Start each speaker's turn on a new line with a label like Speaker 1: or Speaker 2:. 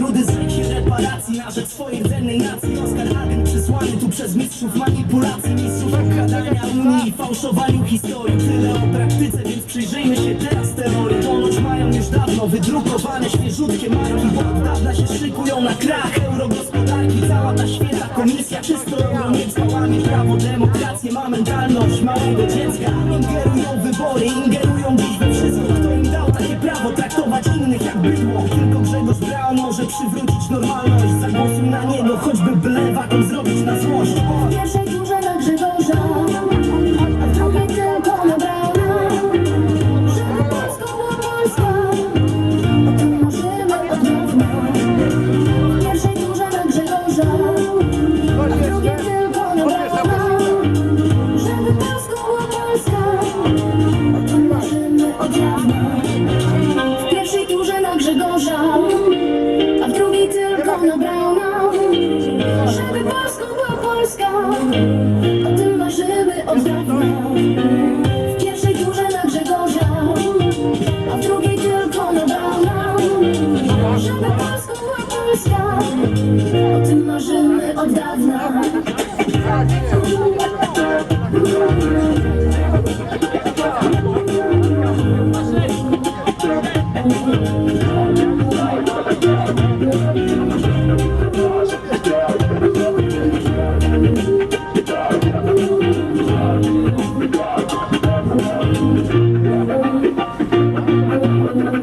Speaker 1: Rudy zleci reparacji na rzecz swojej rdzennej nacji Oskar Hagen przysłany tu przez mistrzów manipulacji Mistrzów okradania Unii i fałszowaniu historii. Tyle o praktyce, więc przyjrzyjmy się teraz teorii. Ponoć mają już dawno wydrukowane świeżutkie marki Bo od dawna się szykują na krach. Eurogospodarki Cała ta święta komisja czysto euro niecka Łamie prawo, demokrację, ma mentalność małego dziecka. Ingerują wybory, ingerują Tylko Grzegorz Braun może przywrócić normalność. Zagłosuj na niego, choćby byle wakom zrobić na złość. W
Speaker 2: pierwszej na Grzegorza, Grzegorza, a w drugiej tylko na Brauna. Żeby Polską była Polska, o tym marzymy od dawna. W pierwszej turze na Grzegorza, a w drugiej tylko na Brauna. Żeby Polską była Polska, o tym marzymy od dawna.